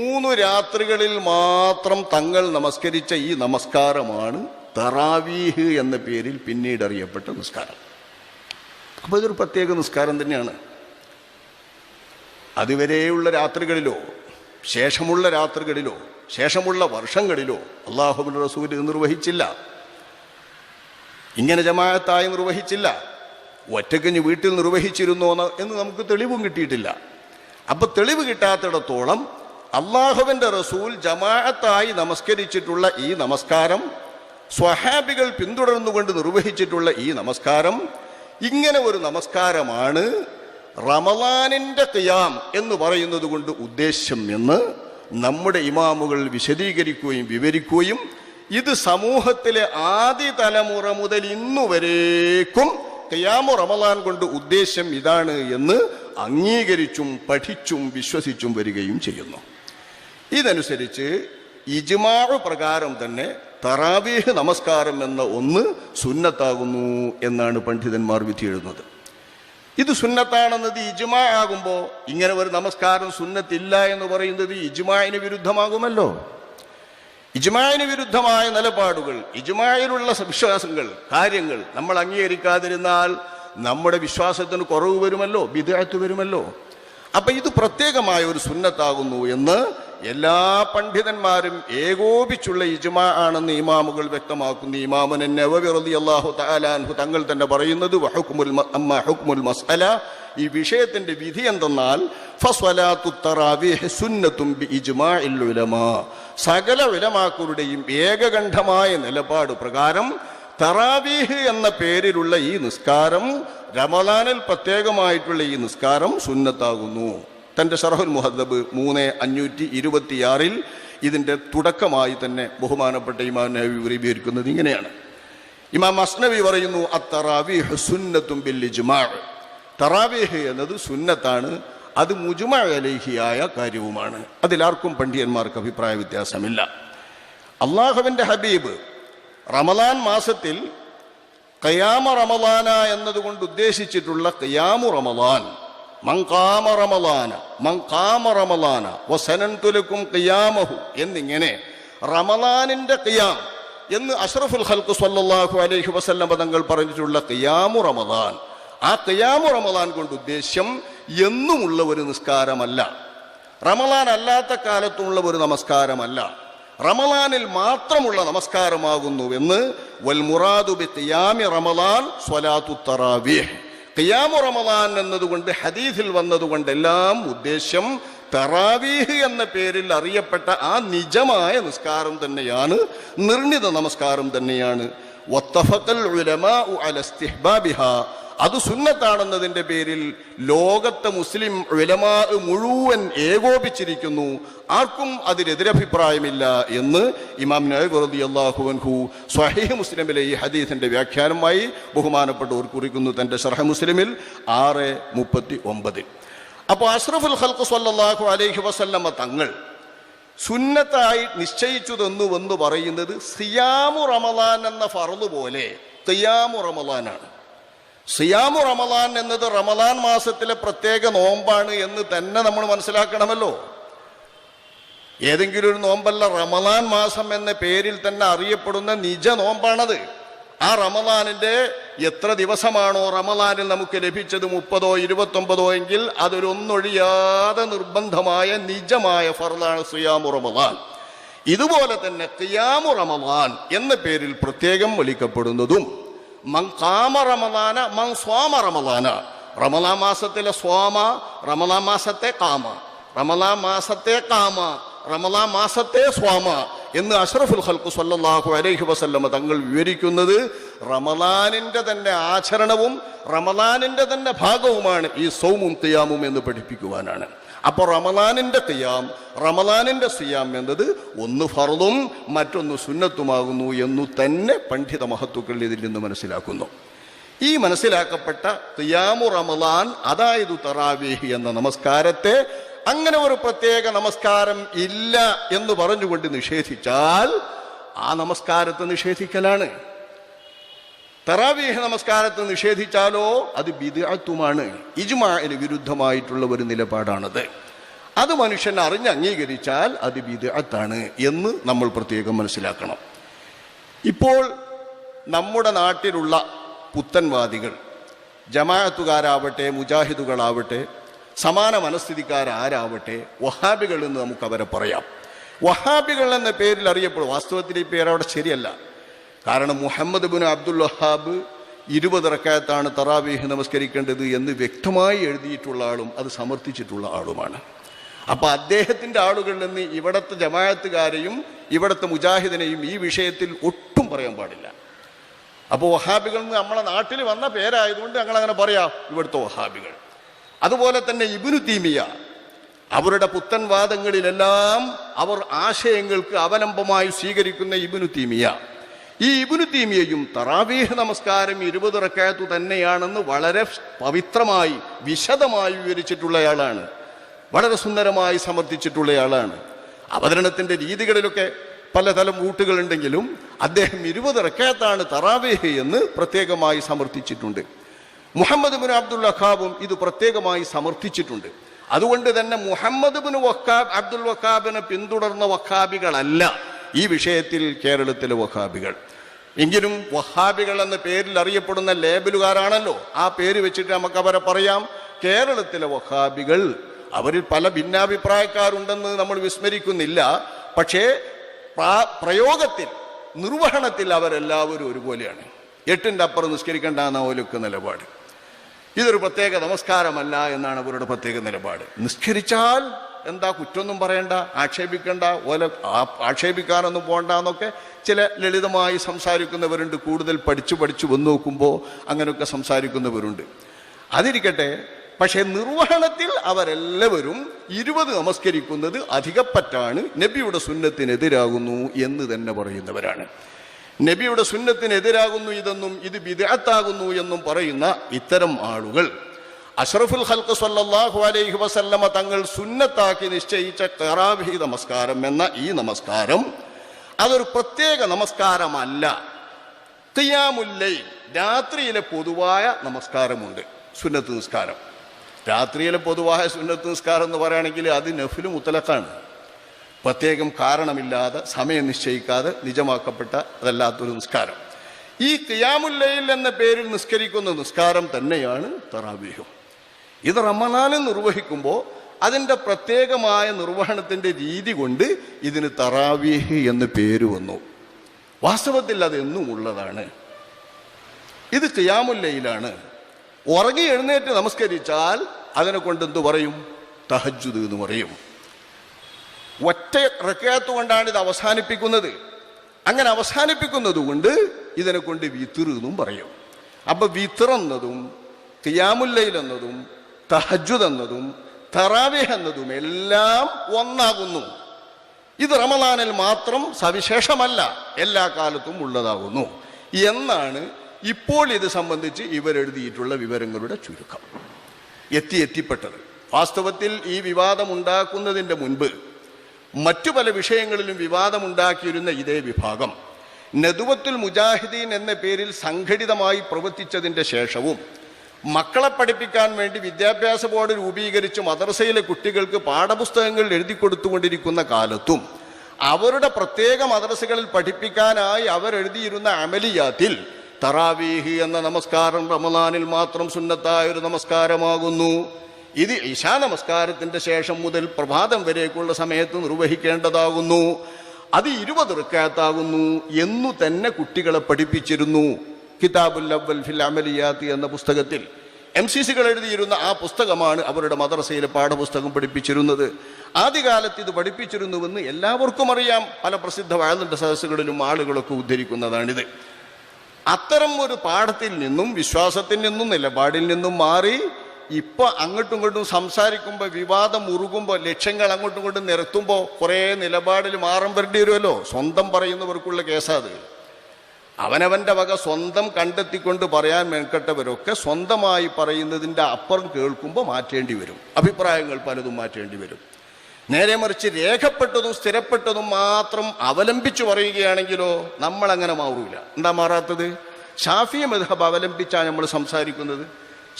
മൂന്ന് രാത്രികളിൽ മാത്രം തങ്ങൾ നമസ്കരിച്ച ഈ നമസ്കാരമാണ് തറാവീഹ് എന്ന പേരിൽ പിന്നീട് അറിയപ്പെട്ട നിസ്കാരം. അപ്പോൾ ഇതൊരു പ്രത്യേക നിസ്കാരം തന്നെയാണ്. അതുവരെയുള്ള രാത്രികളിലോ ശേഷമുള്ള രാത്രികളിലോ ശേഷമുള്ള വർഷങ്ങളിലോ അള്ളാഹുബിൻ റസൂൽ നിർവഹിച്ചില്ല. ഇങ്ങനെ ജമാഅത്തായി നിർവഹിച്ചില്ല. ഒറ്റക്കഞ്ഞ് വീട്ടിൽ നിർവഹിച്ചിരുന്നോ എന്ന് നമുക്ക് തെളിവും കിട്ടിയിട്ടില്ല. അപ്പോൾ തെളിവ് കിട്ടാത്തിടത്തോളം അള്ളാഹുവിന്റെ റസൂൽ ജമാഅത്തായി നമസ്കരിച്ചിട്ടുള്ള ഈ നമസ്കാരം സ്വഹാബികൾ പിന്തുടർന്നുകൊണ്ട് നിർവഹിച്ചിട്ടുള്ള ഈ നമസ്കാരം ഇങ്ങനെ ഒരു നമസ്കാരമാണ് റമലാനിന്റെ ഖിയാം എന്ന് പറയുന്നത് കൊണ്ട് ഉദ്ദേശ്യം എന്ന് നമ്മുടെ ഇമാമുകൾ വിശദീകരിക്കുകയും വിവരിക്കുകയും ഇത് സമൂഹത്തിലെ ആദ്യ തലമുറ മുതൽ ഇന്നുവരേക്കും ഖിയാമു റമലാൻ കൊണ്ട് ഉദ്ദേശ്യം ഇതാണ് എന്ന് അംഗീകരിച്ചും പഠിച്ചും വിശ്വസിച്ചും വരികയും ചെയ്യുന്നു. ഇതനുസരിച്ച് ഇജ്മാഴ് പ്രകാരം തന്നെ തറാവീഹ് നമസ്കാരം എന്ന ഒന്ന് സുന്നത്താകുന്നു എന്നാണ് പണ്ഡിതന്മാർ വിധി എഴുതുന്നത് ഇത് സുന്നത്താണെന്നത് ഇജ്മാ ആകുമ്പോൾ ഇങ്ങനെ ഒരു നമസ്കാരം സുന്നത്തില്ല എന്ന് പറയുന്നത് ഇജ്മായിന് വിരുദ്ധമാകുമല്ലോ. ഇജ്മായിന് വിരുദ്ധമായ നിലപാടുകൾ ഇജ്മായിലുള്ള വിശ്വാസങ്ങൾ കാര്യങ്ങൾ നമ്മൾ അംഗീകരിക്കാതിരുന്നാൽ നമ്മുടെ വിശ്വാസത്തിന് കുറവ് വരുമല്ലോ വിദേഹത്ത് വരുമല്ലോ. അപ്പം ഇത് പ്രത്യേകമായ ഒരു സുന്നത്താകുന്നു എന്ന് എല്ലാ പണ്ഡിതന്മാരും ഏകോപിച്ചുള്ള ഇജ്മാ ആണെന്ന് ഇമാമുകൾ വ്യക്തമാക്കുന്നു. ഇമാമൻ അള്ളാഹു തആലാൻഹു തങ്ങൾ തന്നെ പറയുന്നത് ഹുക്മുൽ മസ്അല. ഈ വിഷയത്തിന്റെ വിധി എന്തെന്നാൽ സകല ഉലമാക്കളുടെയും ഏകകണ്ഠമായ നിലപാട് പ്രകാരം തറാവീഹ് എന്ന പേരിലുള്ള ഈ നിസ്കാരം റമദാനിൽ പ്രത്യേകമായിട്ടുള്ള ഈ നിസ്കാരം സുന്നത്താകുന്നു. തന്റെ ഷറഹുൽ മുഹദ്ദബ് മൂന്ന് അഞ്ഞൂറ്റി ഇരുപത്തിയാറിൽ ഇതിന്റെ തുടക്കമായി തന്നെ ബഹുമാനപ്പെട്ട ഇമാം നബി വിവരിക്കുന്നത് ഇങ്ങനെയാണ്. ഇമാം അസ്നബി പറയുന്നു അത്തറാവീഹ് സുന്നത്തും ബിൽ ഇജ്മാഅ് തറാവീഹ് എന്നത് സുന്നത്താണ് അത് മുജുമാ അലേഹിയായ കാര്യവുമാണ്. അതിലാർക്കും പണ്ഡിയന്മാർക്ക് അഭിപ്രായ വ്യത്യാസമില്ല. അള്ളാഹുവിന്റെ ഹബീബ് റമലാൻ മാസത്തിൽ കയാമ റമലാന എന്നതുകൊണ്ട് ഉദ്ദേശിച്ചിട്ടുള്ള കയാമു റമലാൻ മങ്കാമ റമലാന മങ്കാമ തുലക്കും വസനന്തുലക്കും കയാമഹു എന്നിങ്ങനെ റമലാനിന്റെ കിയാം എന്ന് അഷ്റഫുൽ ഹൽക്ക് സല്ലാഹു അലൈഹി വസല്ലം തങ്ങൾ പറഞ്ഞിട്ടുള്ള കിയാമു റമദാൻ ആ കിയാമു റമദാൻ കൊണ്ട് ഉദ്ദേശ്യം എന്നുമുള്ള ഒരു നിസ്കാരമല്ല. റമലാൻ അല്ലാത്ത കാലത്തുള്ള ഒരു നമസ്കാരമല്ല. റമലാനിൽ മാത്രമുള്ള നമസ്കാരമാകുന്നുവെന്ന് വൽ മുറാദു ബി ഖിയാമി റമലാൻ സ്വലാത്തു തറാവീഹ്. ഖിയാമു റമദാൻ എന്നതുകൊണ്ട് ഹദീസിൽ വന്നതുകൊണ്ട് എല്ലാം ഉദ്ദേശ്യം തറാവീഹ് എന്ന പേരിൽ അറിയപ്പെട്ട ആ നിജമായ നിസ്കാരം തന്നെയാണ് നിർണിത നമസ്കാരം തന്നെയാണ്. വത്തഫഖൽ ഉലമാഉ അല ഇസ്തിഹ്ബാബിഹാ. അത് സുന്നത്താണെന്നതിന്റെ പേരിൽ ലോകത്തെ മുസ്ലിം വിലമാ മുഴുവൻ ഏകോപിച്ചിരിക്കുന്നു. ആർക്കും അതിനെതിരഭിപ്രായമില്ല എന്ന് ഇമാം നബി അള്ളാഹുവൻഹു സ്വഹീഹ് മുസ്ലിമിലെ ഈ ഹദീസിന്റെ വ്യാഖ്യാനമായി ബഹുമാനപ്പെട്ടവർ കുറിക്കുന്നു തന്റെ ഷർഹ മുസ്ലിമിൽ ആറ് മുപ്പത്തി ഒമ്പതിൽ അപ്പോൾ അഷ്റഫുൽ ഹൽക്ക് സല്ലാഹു അലൈഹി വസല്ലമ്മ തങ്ങൾ സുന്നത്തായി നിശ്ചയിച്ചു തന്നു തന്നുവെന്ന് പറയുന്നത് സിയാമു റമലാൻ എന്ന ഫറു പോലെ ഖിയാമു റമലാനാണ് സിയാമു റമലാൻ എന്നത് റമലാൻ മാസത്തിലെ പ്രത്യേക നോമ്പാണ് എന്ന് തന്നെ നമ്മൾ മനസ്സിലാക്കണമല്ലോ. ഏതെങ്കിലും ഒരു നോമ്പല്ല റമലാൻ മാസം എന്ന പേരിൽ തന്നെ അറിയപ്പെടുന്ന നിജ നോമ്പാണത്. ആ റമലാനിന്റെ എത്ര ദിവസമാണോ റമലാനിൽ നമുക്ക് ലഭിച്ചത്? മുപ്പതോ ഇരുപത്തൊമ്പതോ എങ്കിൽ അതൊരൊന്നൊഴിയാതെ നിർബന്ധമായ നിജമായ ഫർദാണ് സിയാമു റമലാൻ ഇതുപോലെ തന്നെ ഖിയാമു റമലാൻ എന്ന പേരിൽ പ്രത്യേകം വിളിക്കപ്പെടുന്നതും റമലാന മങ് സ്വാമ റമദാന. റമലാ മാസത്തിലെ സ്വാമ റമലാ മാസത്തെ കാമ. റമലാ മാസത്തെ കാമ റമലാ മാസത്തെ സ്വാമ എന്ന് അഷ്റഫുൽ ഹൽക്കു സല്ലാഹു അലൈഹി വസല്ലമ തങ്ങൾ വിവരിക്കുന്നത് റമദാനിന്റെ തന്നെ ആചരണവും റമദാനിന്റെ തന്നെ ഭാഗവുമാണ് ഈ സൗമും തിയാമും എന്ന് പഠിപ്പിക്കുവാനാണ്. അപ്പോൾ റമദാനിന്റെ തിയാം റമദാനിന്റെ സിയാം എന്നത് ഒന്ന് ഫർദും മറ്റൊന്ന് സുന്നത്തുമാകുന്നു എന്നു തന്നെ പണ്ഡിത മഹത്വക്കൾ ഇതിൽ നിന്ന് മനസ്സിലാക്കുന്നു. ഈ മനസ്സിലാക്കപ്പെട്ട തിയാമു റമദാൻ അതായത് തറാവീഹ് എന്ന നമസ്കാരത്തെ അങ്ങനെ ഒരു പ്രത്യേക നമസ്കാരം ഇല്ല എന്ന് പറഞ്ഞുകൊണ്ട് നിഷേധിച്ചാൽ ആ നമസ്കാരത്തെ നിഷേധിക്കലാണ്. തറാവീഹ് നമസ്കാരത്തെ നിഷേധിച്ചാലോ? അത് ബിദ്അത്തുമാണ്. ഇജ്മാന് വിരുദ്ധമായിട്ടുള്ള ഒരു നിലപാടാണത്. അത് മനുഷ്യൻ അറിഞ്ഞ് അംഗീകരിച്ചാൽ അത് ബിദാത്താണ് എന്ന് നമ്മൾ പ്രത്യേകം മനസ്സിലാക്കണം. ഇപ്പോൾ നമ്മുടെ നാട്ടിലുള്ള പുത്തൻവാദികൾ ജമാഅത്തുകാരാവട്ടെ മുജാഹിദുകളാവട്ടെ സമാന മനസ്ഥിതിക്കാരാരാവട്ടെ വഹാബികൾ എന്ന് നമുക്ക് അവരെ പറയാം. വഹാബികൾ എന്ന പേരിൽ അറിയപ്പെടും. വാസ്തവത്തിൽ ഈ പേര് ശരിയല്ല. കാരണം മുഹമ്മദ് ബിൻ അബ്ദുൽ വഹാബ് ഇരുപത് റക്കായത്താണ് തറാവീഹ് നമസ്കരിക്കേണ്ടത് എന്ന് വ്യക്തമായി എഴുതിയിട്ടുള്ള ആളും അത് സമർത്ഥിച്ചിട്ടുള്ള ആളുമാണ്. അപ്പോൾ അദ്ദേഹത്തിന്റെ ആളുകളിൽ നിന്ന് ഇവിടത്തെ ജമായത്തുകാരെയും ഇവിടത്തെ മുജാഹിദിനെയും ഈ വിഷയത്തിൽ ഒട്ടും പറയാൻ പാടില്ല. അപ്പോൾ വഹാബികൾ നമ്മളെ നാട്ടിൽ വന്ന പേരായതുകൊണ്ട് ഞങ്ങൾ അങ്ങനെ പറയാം ഇവിടുത്തെ വഹാബികൾ. അതുപോലെ തന്നെ ഇബിനു തീമിയ അവരുടെ പുത്തൻ വാദങ്ങളിലെല്ലാം അവർ ആശയങ്ങൾക്ക് അവലംബമായി സ്വീകരിക്കുന്ന ഇബിനു തീമിയ ഈ ഇബുനു തീമിയയും തറാവീഹ് നമസ്കാരം ഇരുപത് റക്കായത്തു തന്നെയാണെന്ന് വളരെ പവിത്രമായി വിശദമായി വിവരിച്ചിട്ടുള്ളയാളാണ്. വളരെ സുന്ദരമായി സമർത്ഥിച്ചിട്ടുള്ളയാളാണ്. അവതരണത്തിന്റെ രീതികളിലൊക്കെ പലതരം ഊട്ടുകളുണ്ടെങ്കിലും അദ്ദേഹം ഇരുപത് റക്കാത്താണ് തറാവേഹ് എന്ന് പ്രത്യേകമായി സമർത്ഥിച്ചിട്ടുണ്ട്. മുഹമ്മദ് ബിൻ അബ്ദുൽ വഖാബും ഇത് പ്രത്യേകമായി സമർത്ഥിച്ചിട്ടുണ്ട്. അതുകൊണ്ട് തന്നെ മുഹമ്മദ് ബിൻ വഖാബ് അബ്ദുൽ വഖാബിനെ പിന്തുടർന്ന വഖാബികളല്ല ഈ വിഷയത്തിൽ കേരളത്തിലെ വഹാബികൾ. എങ്കിലും വഹാബികൾ എന്ന പേരിൽ അറിയപ്പെടുന്ന ലേബലുകാരാണല്ലോ. ആ പേര് വെച്ചിട്ട് നമുക്ക് അവരെ പറയാം. കേരളത്തിലെ വഹാബികൾ അവരിൽ പല ഭിന്നാഭിപ്രായക്കാരുണ്ടെന്ന് നമ്മൾ വിസ്മരിക്കുന്നില്ല. പക്ഷേ പ്രയോഗത്തിൽ നിർവഹണത്തിൽ അവരെല്ലാവരും ഒരുപോലെയാണ്. എട്ടിന്റെ അപ്പുറം നിസ്കരിക്കേണ്ട എന്ന ഓലൊക്കെ നിലപാട്. ഇതൊരു പ്രത്യേക നമസ്കാരമല്ല എന്നാണ് അവരുടെ പ്രത്യേക നിലപാട്. നിസ്കരിച്ചാൽ എന്താ കുറ്റമൊന്നും പറയണ്ട ആക്ഷേപിക്കണ്ട ഓല ആക്ഷേപിക്കാനൊന്നും പോകണ്ട എന്നൊക്കെ ചില ലളിതമായി സംസാരിക്കുന്നവരുണ്ട്. കൂടുതൽ പഠിച്ചു പഠിച്ചു വന്ന് നോക്കുമ്പോൾ അങ്ങനെയൊക്കെ സംസാരിക്കുന്നവരുണ്ട്. അതിരിക്കട്ടെ പക്ഷേ നിർവഹണത്തിൽ അവരെല്ലാവരും ഇരുപത് നമസ്കരിക്കുന്നത് അധികപ്പറ്റാണ്. നബിയുടെ സുന്നത്തിനെതിരാകുന്നു എന്ന് തന്നെ പറയുന്നവരാണ്. നബിയുടെ സുന്നത്തിനെതിരാകുന്നു ഇതെന്നും ഇത് വിദഗ്ധാകുന്നു എന്നും പറയുന്ന ഇത്തരം ആളുകൾ അഷ്റഫുൽ ഹൽക്ക് സല്ലാഹു അലൈഹി വസല്ലമ തങ്ങൾ സുന്നത്താക്കി നിശ്ചയിച്ച തറാവി നമസ്കാരം എന്ന ഈ നമസ്കാരം അതൊരു പ്രത്യേക നമസ്കാരമല്ല. തിയാമുല്ലൈ രാത്രിയിലെ പൊതുവായ നമസ്കാരമുണ്ട് സുന്നത്ത് നിസ്കാരം. രാത്രിയിലെ പൊതുവായ സുന്നത്ത് നിസ്കാരം എന്ന് പറയുകയാണെങ്കിൽ അത് നഫിലും മുത്തലക്കാണ് പ്രത്യേകം കാരണമില്ലാതെ സമയം നിശ്ചയിക്കാതെ നിജമാക്കപ്പെട്ട അതല്ലാത്തൊരു നിസ്കാരം. ഈ കിയാമുല്ലയിൽ എന്ന പേരിൽ നിസ്കരിക്കുന്ന നിസ്കാരം തന്നെയാണ് തറാവീഹും. ഇത് റമദാനിൽ നിർവഹിക്കുമ്പോൾ അതിന്റെ പ്രത്യേകമായ നിർവഹണത്തിന്റെ രീതി കൊണ്ട് ഇതിന് തറാവീഹ് എന്ന് പേര് വന്നു. വാസ്തവത്തിൽ അതെന്നും ഉള്ളതാണ്. ഇത് ചെയ്യാമുല്ലയിലാണ് ഉറങ്ങി എഴുന്നേറ്റ് നമസ്കരിച്ചാൽ അതിനെ കൊണ്ട് എന്തു പറയും? തഹജുദ് എന്ന് പറയും. ഒറ്റ റക്കയത്ത് കൊണ്ടാണ് ഇത് അവസാനിപ്പിക്കുന്നത്. അങ്ങനെ അവസാനിപ്പിക്കുന്നത് കൊണ്ട് ഇതിനെ കൊണ്ട് വിത്തിർ എന്നും പറയും. അപ്പൊ വിത്തിർ എന്നതും തിയാമുല്ലയിൽ എന്നതും തഹജുദ് എന്നതും തറാവേഹ് എന്നതും എല്ലാം ഒന്നാകുന്നു. ഇത് റമദാനിൽ മാത്രം സവിശേഷമല്ല എല്ലാ കാലത്തും ഉള്ളതാകുന്നു. എന്നാണ് ഇപ്പോൾ ഇത് സംബന്ധിച്ച് ഇവരെഴുതിയിട്ടുള്ള വിവരങ്ങളുടെ ചുരുക്കം. എത്തി എത്തിപ്പെട്ടത്. വാസ്തവത്തിൽ ഈ വിവാദം ഉണ്ടാക്കുന്നതിന്റെ മുൻപ് മറ്റു പല വിഷയങ്ങളിലും വിവാദമുണ്ടാക്കിയിരുന്ന ഇതേ വിഭാഗം. നദുവത്തുൽ മുജാഹിദീൻ എന്ന പേരിൽ സംഘടിതമായി പ്രവർത്തിച്ചതിന്റെ ശേഷവും മക്കളെ പഠിപ്പിക്കാൻ വേണ്ടി വിദ്യാഭ്യാസ ബോർഡ് രൂപീകരിച്ച് മദ്രസയിലെ കുട്ടികൾക്ക് പാഠപുസ്തകങ്ങൾ എഴുതി കൊടുത്തുകൊണ്ടിരിക്കുന്ന കാലത്തും അവരുടെ പ്രത്യേക മദ്രസകളിൽ പഠിപ്പിക്കാനായി അവരെഴുതിയിരുന്ന അമലിയാത്തിൽ തറാവീഹ് എന്ന നമസ്കാരം റമദാനിൽ മാത്രം സുന്നത്തായ ഒരു നമസ്കാരമാകുന്നു. ഇത് ഇശാ നമസ്കാരത്തിന്റെ ശേഷം മുതൽ പ്രഭാതം വരേക്കുള്ള സമയത്ത് നിർവഹിക്കേണ്ടതാകുന്നു. അത് ഇരുപത് റിക്കാത്താകുന്നു എന്നു തന്നെ കുട്ടികളെ പഠിപ്പിച്ചിരുന്നു. കിതാബുൽ അവൽ ഫിൽ അമലിയാത്തി എന്ന പുസ്തകത്തിൽ എം സി സികൾ എഴുതിയിരുന്ന ആ പുസ്തകമാണ് അവരുടെ മദ്രസയിലെ പാഠപുസ്തകം പഠിപ്പിച്ചിരുന്നത്. ആദ്യകാലത്ത് ഇത് പഠിപ്പിച്ചിരുന്നുവെന്ന് എല്ലാവർക്കും അറിയാം. പല പ്രസിദ്ധ വാഴലിന്റെ സദസ്സുകളിലും ആളുകളൊക്കെ ഉദ്ധരിക്കുന്നതാണിത്. അത്തരം ഒരു പാഠത്തിൽ നിന്നും വിശ്വാസത്തിൽ നിന്നും നിലപാടിൽ നിന്നും മാറി ഇപ്പൊ അങ്ങോട്ടും ഇങ്ങോട്ടും സംസാരിക്കുമ്പോൾ വിവാദം ഉറുകുമ്പോൾ ലക്ഷ്യങ്ങൾ അങ്ങോട്ടും ഇങ്ങോട്ടും നിരത്തുമ്പോൾ കുറേ നിലപാടിൽ മാറം വരേണ്ടി വരുമല്ലോ? സ്വന്തം പറയുന്നവർക്കുള്ള കേസാത് അവനവന്റെ വക സ്വന്തം കണ്ടെത്തിക്കൊണ്ട് പറയാൻ മെനക്കെട്ടവരൊക്കെ സ്വന്തമായി പറയുന്നതിന്റെ അപ്പുറം കേൾക്കുമ്പോൾ മാറ്റേണ്ടി വരും. അഭിപ്രായങ്ങൾ പലതും മാറ്റേണ്ടി വരും. നേരെ മറിച്ച് രേഖപ്പെട്ടതും സ്ഥിരപ്പെട്ടതും മാത്രം അവലംബിച്ചു പറയുകയാണെങ്കിലോ നമ്മൾ അങ്ങനെ മാറൂല. എന്താ മാറാത്തത്? ഷാഫി മധബ് അവലംബിച്ചാണ് നമ്മൾ സംസാരിക്കുന്നത്.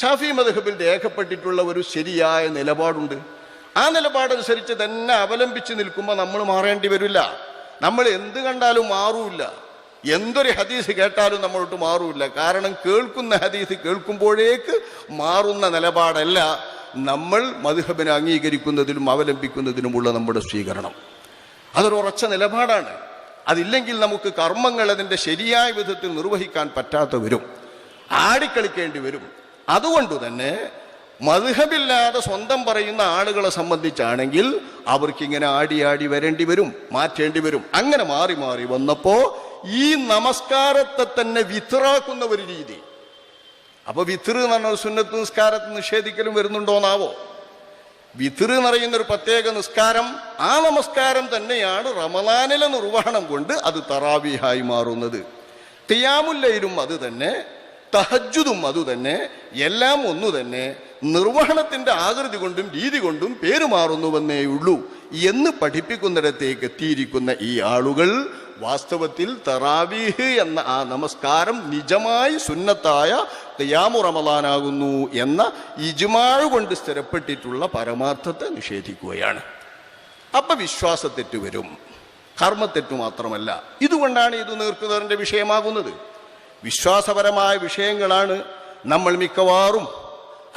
ഷാഫി മധബിൽ രേഖപ്പെട്ടിട്ടുള്ള ഒരു ശരിയായ നിലപാടുണ്ട്. ആ നിലപാടനുസരിച്ച് തന്നെ അവലംബിച്ച് നിൽക്കുമ്പോൾ നമ്മൾ മാറേണ്ടി വരില്ല. നമ്മൾ എന്ത് കണ്ടാലും മാറൂല എന്തൊരു ഹദീസ് കേട്ടാലും നമ്മളോട്ട് മാറൂല കാരണം കേൾക്കുന്ന ഹദീസ് കേൾക്കുമ്പോഴേക്ക് മാറുന്ന നിലപാടല്ല നമ്മൾ മധുഹബിനെ അംഗീകരിക്കുന്നതിലും അവലംബിക്കുന്നതിനുമുള്ള നമ്മുടെ സ്വീകരണം. അതൊരു ഉറച്ച നിലപാടാണ്. അതില്ലെങ്കിൽ നമുക്ക് കർമ്മങ്ങൾ അതിന്റെ ശരിയായ വിധത്തിൽ നിർവഹിക്കാൻ പറ്റാത്തവരും ആടിക്കളിക്കേണ്ടി വരും. അതുകൊണ്ട് തന്നെ മധുഹബില്ലാതെ സ്വന്തം പറയുന്ന ആളുകളെ സംബന്ധിച്ചാണെങ്കിൽ അവർക്കിങ്ങനെ ആടി ആടി വരേണ്ടി വരും മാറ്റേണ്ടി വരും. അങ്ങനെ മാറി മാറി വന്നപ്പോ ഈ നമസ്കാരത്തെ തന്നെ വിത്തറാക്കുന്ന ഒരു രീതി. അപ്പൊ വിത്തിറ് എന്ന് പറഞ്ഞ സുന്നത്ത് നിസ്കാരത്തെ നിഷേധിക്കലും വരുന്നുണ്ടോന്നാവോ? വിത്തിറ് എന്ന് പറയുന്ന ഒരു പ്രത്യേക നിസ്കാരം ആ നമസ്കാരം തന്നെയാണ് റമദാനിലെ നിർവഹണം കൊണ്ട് അത് തറാവിഹായി മാറുന്നത്. തിയാമുല്ലയിലും അത് തന്നെ തഹജുദും അത് തന്നെ എല്ലാം ഒന്നു തന്നെ നിർവഹണത്തിന്റെ ആകൃതി കൊണ്ടും രീതി കൊണ്ടും പേരുമാറുന്നുവെന്നേയുള്ളൂ എന്ന് പഠിപ്പിക്കുന്നിടത്തേക്ക് എത്തിയിരിക്കുന്ന ഈ ആളുകൾ വാസ്തവത്തിൽ തറാവീഹ് എന്ന ആ നമസ്കാരം നിജമായി സുന്നത്തായ തയ്യാമു റമദാനാകുന്നു എന്ന ഇജ്മാഴ് കൊണ്ട് സ്ഥിരപ്പെട്ടിട്ടുള്ള പരമാർത്ഥത്തെ നിഷേധിക്കുകയാണ്. അപ്പൊ വിശ്വാസത്തെറ്റ് വരും. കർമ്മത്തെറ്റ് മാത്രമല്ല. ഇതുകൊണ്ടാണ് ഇത് നീർക്കുന്നതിന്റെ വിഷയമാകുന്നത്. വിശ്വാസപരമായ വിഷയങ്ങളാണ് നമ്മൾ മിക്കവാറും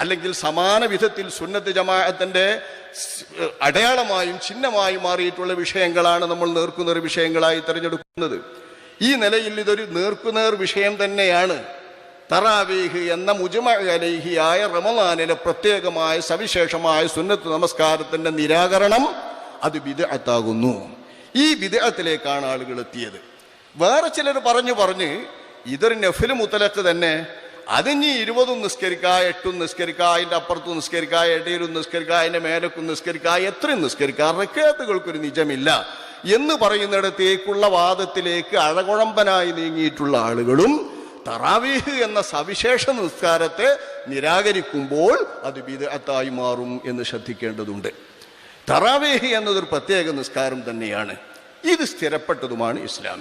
അല്ലെങ്കിൽ സമാന വിധത്തിൽ സുന്നത്ത് ജമാഅത്തിന്റെ അടയാളമായും ചിഹ്നമായും മാറിയിട്ടുള്ള വിഷയങ്ങളാണ് നമ്മൾ നേർക്കുനേർ വിഷയങ്ങളായി തിരഞ്ഞെടുക്കുന്നത്. ഈ നിലയിൽ ഇതൊരു നേർക്കുനേർ വിഷയം തന്നെയാണ്. തറാവീഹ് എന്ന മുജമ അലൈഹിയായ റമദാനിലെ പ്രത്യേകമായ സവിശേഷമായ സുന്നത്ത് നമസ്കാരത്തിന്റെ നിരാകരണം അത് വിദഗത്താകുന്നു ഈ വിദഗ്ധത്തിലേക്കാണ് ആളുകൾ എത്തിയത്. വേറെ ചിലർ പറഞ്ഞു പറഞ്ഞ് ഇതൊരു നഫിൽ മുത്തലക്ക് തന്നെ അതിനി ഇരുപതും നിസ്കരിക്ക എട്ടും നിസ്കരിക്ക അതിന്റെ അപ്പുറത്തും നിസ്കരിക്ക ഇടയിലും നിസ്കരിക്ക അതിന്റെ മേലക്കും നിസ്കരിക്ക എത്രയും നിസ്കരിക്ക. റക്കേത്തുകൾക്കൊരു നിജമില്ല എന്ന് പറയുന്നിടത്തേക്കുള്ള വാദത്തിലേക്ക് അഴകുഴമ്പനായി നീങ്ങിയിട്ടുള്ള ആളുകളും തറാവീഹ് എന്ന സവിശേഷ നിസ്കാരത്തെ നിരാകരിക്കുമ്പോൾ അത് വിദഗ്ധത്തായി മാറും എന്ന് ശ്രദ്ധിക്കേണ്ടതുണ്ട്. തറാവേഹ് എന്നതൊരു പ്രത്യേക നിസ്കാരം തന്നെയാണ്. ഇത് സ്ഥിരപ്പെട്ടതുമാണ് ഇസ്ലാം.